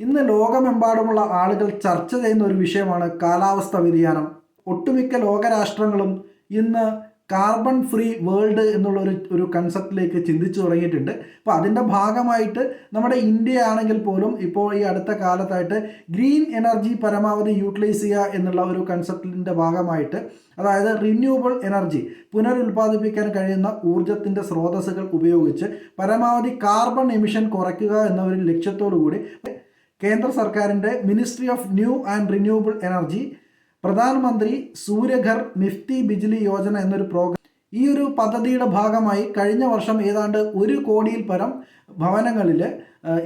ഇന്ന് ലോകമെമ്പാടുമുള്ള ആളുകൾ ചർച്ച ചെയ്യുന്ന ഒരു വിഷയമാണ് കാലാവസ്ഥ വ്യതിയാനം. ഒട്ടുമിക്ക ലോകരാഷ്ട്രങ്ങളും ഇന്ന് കാർബൺ ഫ്രീ വേൾഡ് എന്നുള്ള ഒരു ഒരു കൺസെപ്റ്റിലേക്ക് ചിന്തിച്ചു തുടങ്ങിയിട്ടുണ്ട്. അപ്പോൾ അതിന്റെ ഭാഗമായിട്ട് നമ്മുടെ ഇന്ത്യ ആണെങ്കിൽ പോലും ഇപ്പോൾ ഈ അടുത്ത കാലത്തായിട്ട് ഗ്രീൻ എനർജി പരമാവധി യൂട്ടിലൈസ് ചെയ്യുക എന്നുള്ള ഒരു കൺസെപ്റ്റിന്റെ ഭാഗമായിട്ട് അതായത് റിന്യൂവബിൾ എനർജി പുനരുൽപ്പാദിപ്പിക്കാൻ കഴിയുന്ന ഊർജത്തിന്റെ സ്രോതസ്സുകൾ ഉപയോഗിച്ച് പരമാവധി കാർബൺ എമിഷൻ കുറയ്ക്കുക എന്ന ഒരു ലക്ഷ്യത്തോടു കൂടി കേന്ദ്ര സർക്കാരിന്റെ ministry of new and renewable energy പ്രധാനമന്ത്രി സൂര്യഘർ നിഫ്തി ബിജ്ലി യോജന എന്നൊരു പ്രോഗ്രാം. ഈ ഒരു പദ്ധതിയുടെ ഭാഗമായി കഴിഞ്ഞ വർഷം ഏതാണ്ട് ഒരു കോടിയിൽ പരം ഭവനങ്ങളിൽ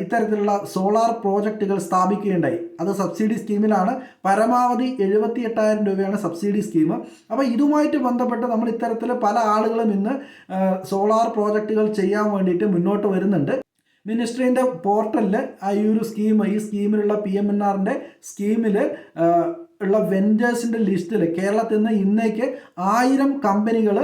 ഇത്തരത്തിലുള്ള സോളാർ പ്രോജക്റ്റുകൾ സ്ഥാപിക്കുകയുണ്ടായി. അത് സബ്സിഡി സ്കീമിലാണ്. പരമാവധി എഴുപത്തി എട്ടായിരം രൂപയാണ് സബ്സിഡി സ്കീം. അപ്പോൾ ഇതുമായിട്ട് ബന്ധപ്പെട്ട് നമ്മൾ ഇത്തരത്തിൽ പല ആളുകളും ഇന്ന് സോളാർ പ്രോജക്റ്റുകൾ ചെയ്യാൻ വേണ്ടിയിട്ട് മുന്നോട്ട് വരുന്നുണ്ട്. മിനിസ്ട്രീന്റെ പോർട്ടലിൽ ആ ഈ ഒരു സ്കീം ഈ സ്കീമിലുള്ള പി എം എൻ ആറിന്റെ സ്കീമിൽ ഉള്ള വെൻഡേഴ്സിന്റെ ലിസ്റ്റിൽ കേരളത്തിൽ നിന്ന് ഇന്നേക്ക് ആയിരം കമ്പനികൾ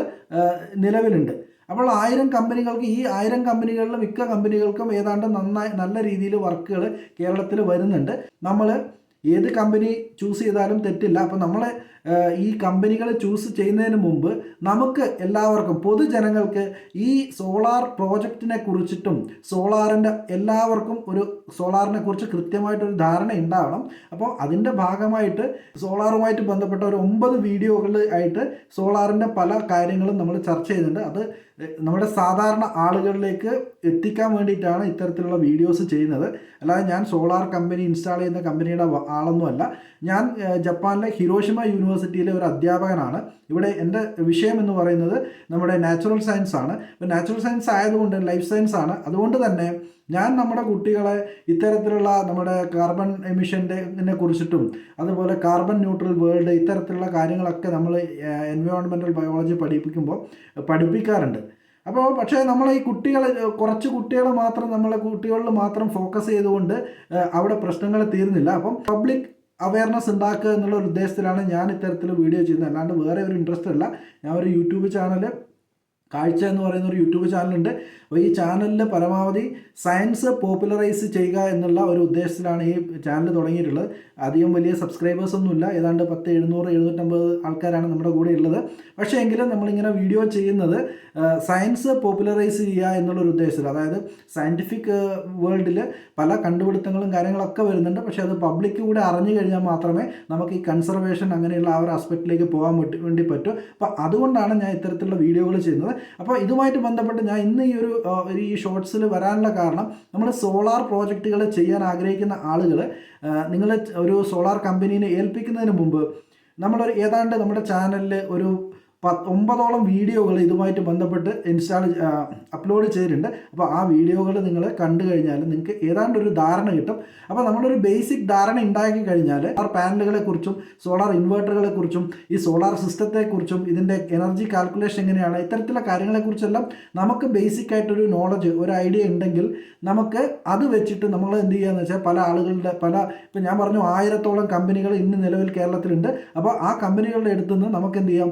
നിലവിലുണ്ട്. അപ്പോൾ ആയിരം കമ്പനികൾക്ക് ഈ ആയിരം കമ്പനികളിൽ മിക്ക കമ്പനികൾക്കും ഏതാണ്ട് നന്നായി നല്ല രീതിയിൽ വർക്കുകൾ കേരളത്തിൽ വരുന്നുണ്ട്. നമ്മൾ ഏത് കമ്പനി ചൂസ് ചെയ്താലും തെറ്റില്ല. അപ്പോൾ നമ്മൾ ഈ കമ്പനികൾ ചൂസ് ചെയ്യുന്നതിന് മുമ്പ് നമുക്ക് എല്ലാവർക്കും പൊതുജനങ്ങൾക്ക് ഈ സോളാർ പ്രോജക്റ്റിനെ കുറിച്ചിട്ടും സോളാറിന്റെ എല്ലാവർക്കും ഒരു സോളാറിനെ കുറിച്ച് കൃത്യമായിട്ടൊരു ധാരണ ഉണ്ടാവണം. അപ്പോൾ അതിന്റെ ഭാഗമായിട്ട് സോളാറുമായിട്ട് ബന്ധപ്പെട്ട ഒരു ഒമ്പത് വീഡിയോകൾ ആയിട്ട് സോളാറിന്റെ പല കാര്യങ്ങളും നമ്മൾ ചർച്ച ചെയ്യുന്നുണ്ട്. അത് നമ്മുടെ സാധാരണ ആളുകളിലേക്ക് എത്തിക്കാൻ വേണ്ടിയിട്ടാണ് ഇത്തരത്തിലുള്ള വീഡിയോസ് ചെയ്യുന്നത്. അല്ലാതെ ഞാൻ സോളാർ കമ്പനി ഇൻസ്റ്റാൾ ചെയ്യുന്ന കമ്പനിയുടെ ആളൊന്നുമല്ല ഞാൻ ജപ്പാനിലെ ഹിരോഷിമ യൂണിവേഴ്സിറ്റിയിലെ ഒരു അധ്യാപകനാണ്. ഇവിടെ എന്റെ വിഷയം എന്ന് പറയുന്നത് നമ്മുടെ നാച്ചുറൽ സയൻസ് ആണ്. ഇപ്പം നാച്ചുറൽ സയൻസ് ആയതുകൊണ്ട് ലൈഫ് സയൻസ് ആണ്. അതുകൊണ്ട് തന്നെ ഞാൻ നമ്മുടെ കുട്ടികളെ ഇത്തരത്തിലുള്ള നമ്മുടെ കാർബൺ എമിഷന്റെ കുറിച്ചിട്ടും അതുപോലെ കാർബൺ ന്യൂട്രൽ വേൾഡ് ഇത്തരത്തിലുള്ള കാര്യങ്ങളൊക്കെ നമ്മൾ എൻവയോൺമെന്റൽ ബയോളജി പഠിപ്പിക്കുമ്പോൾ പഠിപ്പിക്കാറുണ്ട്. അപ്പോൾ പക്ഷേ നമ്മൾ ഈ കുട്ടികൾ കുറച്ച് കുട്ടികൾ മാത്രം നമ്മളെ കുട്ടികളിൽ മാത്രം ഫോക്കസ് ചെയ്തുകൊണ്ട് അവിടെ പ്രശ്നങ്ങൾ തീരുന്നില്ല. അപ്പം പബ്ലിക് അവയർനെസ് ഉണ്ടാക്കുക എന്നുള്ള ഒരു ഉദ്ദേശത്തിലാണ് ഞാൻ ഇത്തരത്തിൽ വീഡിയോ ചെയ്യുന്നത്. അല്ലാണ്ട് വേറെ ഒരു ഇൻട്രസ്റ്റ് അല്ല. ഞാൻ ഒരു യൂട്യൂബ് ചാനൽ കാഴ്ച എന്ന് പറയുന്ന ഒരു യൂട്യൂബ് ചാനലുണ്ട് അപ്പോൾ ഈ ചാനലിൽ പരമാവധി സയൻസ് പോപ്പുലറൈസ് ചെയ്യുക എന്നുള്ള ഒരു ഉദ്ദേശത്തിലാണ് ഈ ചാനൽ തുടങ്ങിയിട്ടുള്ളത്. അധികം വലിയ സബ്സ്ക്രൈബേഴ്സ് ഒന്നുമില്ല ഏതാണ്ട് പത്ത് എഴുന്നൂറ് എഴുന്നൂറ്റമ്പത് ആൾക്കാരാണ് നമ്മുടെ കൂടെ ഉള്ളത്. പക്ഷേ എങ്കിലും നമ്മളിങ്ങനെ വീഡിയോ ചെയ്യുന്നത് സയൻസ് പോപ്പുലറൈസ് ചെയ്യുക എന്നുള്ളൊരു ഉദ്ദേശത്തിൽ. അതായത് സയന്റിഫിക് വേൾഡിൽ പല കണ്ടുപിടുത്തങ്ങളും കാര്യങ്ങളൊക്കെ വരുന്നുണ്ട്. പക്ഷേ അത് പബ്ലിക് കൂടെ അറിഞ്ഞു കഴിഞ്ഞാൽ മാത്രമേ നമുക്ക് ഈ കൺസർവേഷൻ അങ്ങനെയുള്ള ആ ഒരു ആസ്പെക്റ്റിലേക്ക് പോകാൻ വേണ്ടി പറ്റൂ. അപ്പോൾ അതുകൊണ്ടാണ് ഞാൻ ഇത്തരത്തിലുള്ള വീഡിയോകൾ ചെയ്യുന്നത്. അപ്പോൾ ഇതുമായിട്ട് ബന്ധപ്പെട്ട് ഞാൻ ഇന്ന് ഈ ഒരു ഒരു ഈ ഷോർട്സിൽ വരാനുള്ള കാരണം നമ്മൾ സോളാർ പ്രോജക്റ്റുകൾ ചെയ്യാൻ ആഗ്രഹിക്കുന്ന ആളുകൾ നിങ്ങൾ ഒരു സോളാർ കമ്പനീനെ ഏൽപ്പിക്കുന്നതിന് മുമ്പ് നമ്മളൊരു ഏതാണ്ട് നമ്മുടെ ചാനലിൽ ഒരു ഒമ്പതോളം വീഡിയോകൾ ഇതുമായിട്ട് ബന്ധപ്പെട്ട് ഇൻസ്റ്റാൾ അപ്ലോഡ് ചെയ്തിട്ടുണ്ട്. അപ്പോൾ ആ വീഡിയോകൾ നിങ്ങൾ കണ്ടു കഴിഞ്ഞാൽ നിങ്ങൾക്ക് ഏതാണ്ട് ഒരു ധാരണ കിട്ടും. അപ്പോൾ നമ്മളൊരു ബേസിക് ധാരണ ഉണ്ടാക്കി കഴിഞ്ഞാൽ സോളാർ പാനലുകളെ കുറിച്ചും സോളാർ ഇൻവെർട്ടറുകളെ കുറിച്ചും ഈ സോളാർ സിസ്റ്റത്തെക്കുറിച്ചും ഇതിന്റെ എനർജി കാൽക്കുലേഷൻ എങ്ങനെയാണ് ഇത്തരത്തിലുള്ള കാര്യങ്ങളെക്കുറിച്ചെല്ലാം നമുക്ക് ബേസിക് ആയിട്ടൊരു നോളജ് ഒരു ഐഡിയ ഉണ്ടെങ്കിൽ നമുക്ക് അത് വെച്ചിട്ട് നമ്മൾ എന്ത് ചെയ്യുകയെന്ന് വെച്ചാൽ പല ആളുകളുടെ പല ഇപ്പം ഞാൻ പറഞ്ഞു ആയിരത്തോളം കമ്പനികൾ ഇന്ന് നിലവിൽ കേരളത്തിലുണ്ട്. അപ്പോൾ ആ കമ്പനികളുടെ അടുത്തുനിന്ന് നമുക്ക് എന്ത് ചെയ്യാം?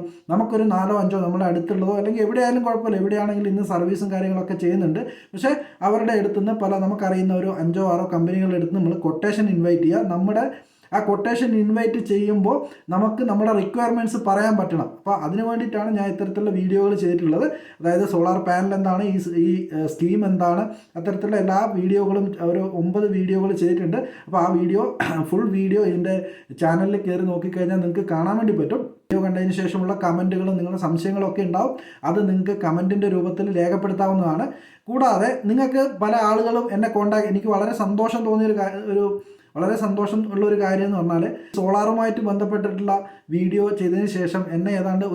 നമുക്കൊരു നാലോ അഞ്ചോ നമ്മുടെ അടുത്തുള്ളതോ അല്ലെങ്കിൽ എവിടെയായാലും കുഴപ്പമില്ല. എവിടെയാണെങ്കിലും ഇന്ന് സർവീസും കാര്യങ്ങളൊക്കെ ചെയ്യുന്നുണ്ട്. പക്ഷേ അവരുടെ അടുത്തുനിന്ന് പല നമുക്കറിയുന്ന ഒരു അഞ്ചോ ആറോ കമ്പനികളുടെ അടുത്ത് നമ്മൾ കൊട്ടേഷൻ ഇൻവൈറ്റ് ചെയ്യുക. നമ്മുടെ ആ കൊട്ടേഷൻ ഇൻവൈറ്റ് ചെയ്യുമ്പോൾ നമുക്ക് നമ്മുടെ റിക്വയർമെന്റ്സ് പറയാൻ പറ്റണം. അപ്പോൾ അതിന് വേണ്ടിയിട്ടാണ് ഞാൻ ഇത്തരത്തിലുള്ള വീഡിയോകൾ ചെയ്തിട്ടുള്ളത്. അതായത് സോളാർ പാനൽ എന്താണ് ഈ ഈ സ്കീം എന്താണ് അത്തരത്തിലുള്ള എല്ലാ വീഡിയോകളും ഒരു ഒമ്പത് വീഡിയോകൾ ചെയ്തിട്ടുണ്ട്. അപ്പോൾ ആ വീഡിയോ ഫുൾ വീഡിയോ ഇതിന്റെ ചാനലിൽ കയറി നോക്കിക്കഴിഞ്ഞാൽ നിങ്ങൾക്ക് കാണാൻ വേണ്ടി പറ്റും. വീഡിയോ കണ്ടതിന് ശേഷമുള്ള കമന്റുകളും നിങ്ങളുടെ സംശയങ്ങളൊക്കെ ഉണ്ടാവും. അത് നിങ്ങൾക്ക് കമന്റിന്റെ രൂപത്തിൽ രേഖപ്പെടുത്താവുന്നതാണ്. കൂടാതെ നിങ്ങൾക്ക് പല ആളുകളും എന്നെ കോണ്ടാക്ട് എനിക്ക് വളരെ സന്തോഷം തോന്നിയൊരു ഒരു വളരെ സന്തോഷം ഉള്ള ഒരു കാര്യം എന്ന് പറഞ്ഞാൽ സോളാറുമായിട്ട് ബന്ധപ്പെട്ടിട്ടുള്ള വീഡിയോ ചെയ്തതിന് ശേഷം എന്നെ ഏതാണ്ട്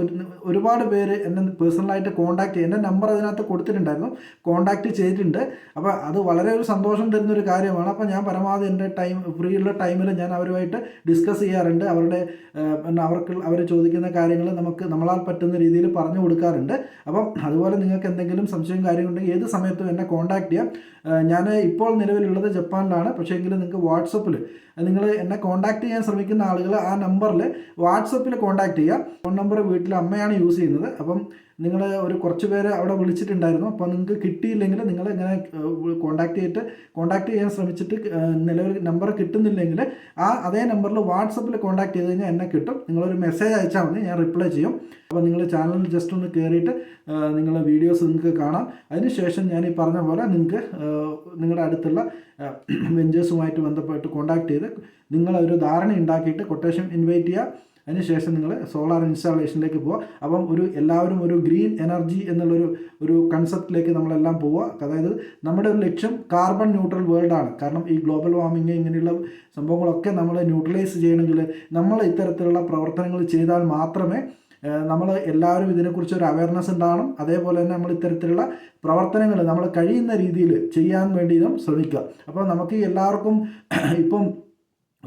ഒരുപാട് പേര് എന്നെ പേഴ്സണലായിട്ട് കോണ്ടാക്ട് ചെയ്യും എന്റെ നമ്പർ അതിനകത്ത് കൊടുത്തിട്ടുണ്ടായിരുന്നു. കോണ്ടാക്ട് ചെയ്തിട്ടുണ്ട്. അപ്പോൾ അത് വളരെ ഒരു സന്തോഷം തരുന്ന ഒരു കാര്യമാണ്. അപ്പോൾ ഞാൻ പരമാവധി എന്റെ ടൈം ഫ്രീ ഉള്ള ടൈമിൽ ഞാൻ അവരുമായിട്ട് ഡിസ്കസ് ചെയ്യാറുണ്ട്. അവരുടെ അവർക്ക് അവർ ചോദിക്കുന്ന കാര്യങ്ങൾ നമുക്ക് നമ്മളാൽ പറ്റുന്ന രീതിയിൽ പറഞ്ഞു കൊടുക്കാറുണ്ട്. അപ്പം അതുപോലെ നിങ്ങൾക്ക് എന്തെങ്കിലും സംശയം കാര്യങ്ങളുണ്ടെങ്കിൽ ഏത് സമയത്തും എന്നെ കോണ്ടാക്ട് ചെയ്യാം. ഞാൻ ഇപ്പോൾ നിലവിലുള്ളത് ജപ്പാനിലാണ്. പക്ഷേ എങ്കിലും നിങ്ങൾക്ക് വാട്സപ്പിൽ നിങ്ങൾ എന്നെ കോൺടാക്ട് ചെയ്യാൻ ശ്രമിക്കുന്ന ആളുകൾ ആ നമ്പറിൽ വാട്സപ്പിൽ കോൺടാക്ട് ചെയ്യുക. ഫോൺ നമ്പർ വീട്ടിൽ അമ്മയാണ് യൂസ് ചെയ്യുന്നത്. അപ്പം നിങ്ങൾ ഒരു കുറച്ച് പേര് അവിടെ വിളിച്ചിട്ടുണ്ടായിരുന്നു. അപ്പോൾ നിങ്ങൾക്ക് കിട്ടിയില്ലെങ്കിൽ നിങ്ങൾ ഇങ്ങനെ കോൺടാക്ട് ചെയ്തിട്ട് കോൺടാക്ട് ചെയ്യാൻ ശ്രമിച്ചിട്ട് നിലവിൽ നമ്പർ കിട്ടുന്നില്ലെങ്കിൽ ആ അതേ നമ്പറിൽ വാട്സപ്പിൽ കോൺടാക്ട് ചെയ്ത് കഴിഞ്ഞാൽ എന്നെ കിട്ടും. നിങ്ങളൊരു മെസ്സേജ് അയച്ചാൽ മതി. ഞാൻ റിപ്ലൈ ചെയ്യും. അപ്പോൾ നിങ്ങൾ ചാനലിൽ ജസ്റ്റ് ഒന്ന് കയറിയിട്ട് നിങ്ങളുടെ വീഡിയോസ് നിങ്ങൾക്ക് കാണാം. അതിനുശേഷം ഞാൻ ഈ പറഞ്ഞ പോലെ നിങ്ങൾക്ക് നിങ്ങളുടെ അടുത്തുള്ള വെഞ്ചേഴ്സുമായിട്ട് ബന്ധപ്പെട്ട് കോൺടാക്ട് ചെയ്ത് നിങ്ങളൊരു ധാരണ ഉണ്ടാക്കിയിട്ട് കൊട്ടേഷൻ ഇൻവൈറ്റ് ചെയ്യുക അതിനുശേഷം നിങ്ങൾ സോളാർ ഇൻസ്റ്റാളേഷനിലേക്ക് പോവുക. അപ്പം ഒരു എല്ലാവരും ഒരു ഗ്രീൻ എനർജി എന്നുള്ളൊരു ഒരു കൺസെപ്റ്റിലേക്ക് നമ്മളെല്ലാം പോവുക. അതായത് നമ്മുടെ ഒരു ലക്ഷ്യം കാർബൺ ന്യൂട്രൽ വേൾഡ് ആണ്. കാരണം ഈ ഗ്ലോബൽ വാർമിങ് ഇങ്ങനെയുള്ള സംഭവങ്ങളൊക്കെ നമ്മൾ ന്യൂട്രലൈസ് ചെയ്യണമെങ്കിൽ നമ്മൾ ഇത്തരത്തിലുള്ള പ്രവർത്തനങ്ങൾ ചെയ്താൽ മാത്രമേ നമ്മൾ എല്ലാവരും ഇതിനെക്കുറിച്ച് ഒരു അവയർനെസ് ഉണ്ടാകണം അതേപോലെ തന്നെ നമ്മൾ ഇത്തരത്തിലുള്ള പ്രവർത്തനങ്ങൾ നമ്മൾ കഴിയുന്ന രീതിയിൽ ചെയ്യാൻ വേണ്ടിയും ശ്രമിക്കുക. അപ്പോൾ നമുക്ക് എല്ലാവർക്കും ഇപ്പം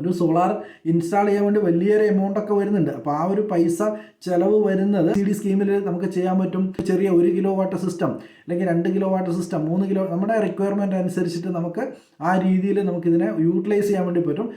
ഒരു സോളാർ ഇൻസ്റ്റാൾ ചെയ്യാൻ വേണ്ടി വലിയൊരു എമൗണ്ട് ഒക്കെ വരുന്നുണ്ട്. അപ്പോൾ ആ ഒരു പൈസ ചിലവ് വരുന്നത് സി ഡി സ്കീമിൽ നമുക്ക് ചെയ്യാൻ പറ്റും. ചെറിയ ഒരു കിലോ വാട്ട് സിസ്റ്റം അല്ലെങ്കിൽ രണ്ട് കിലോ വാട്ട് സിസ്റ്റം മൂന്ന് കിലോ നമ്മുടെ റിക്വയർമെന്റ് അനുസരിച്ചിട്ട് നമുക്ക് ആ രീതിയിൽ നമുക്കിതിനെ യൂട്ടിലൈസ് ചെയ്യാൻ വേണ്ടി പറ്റും.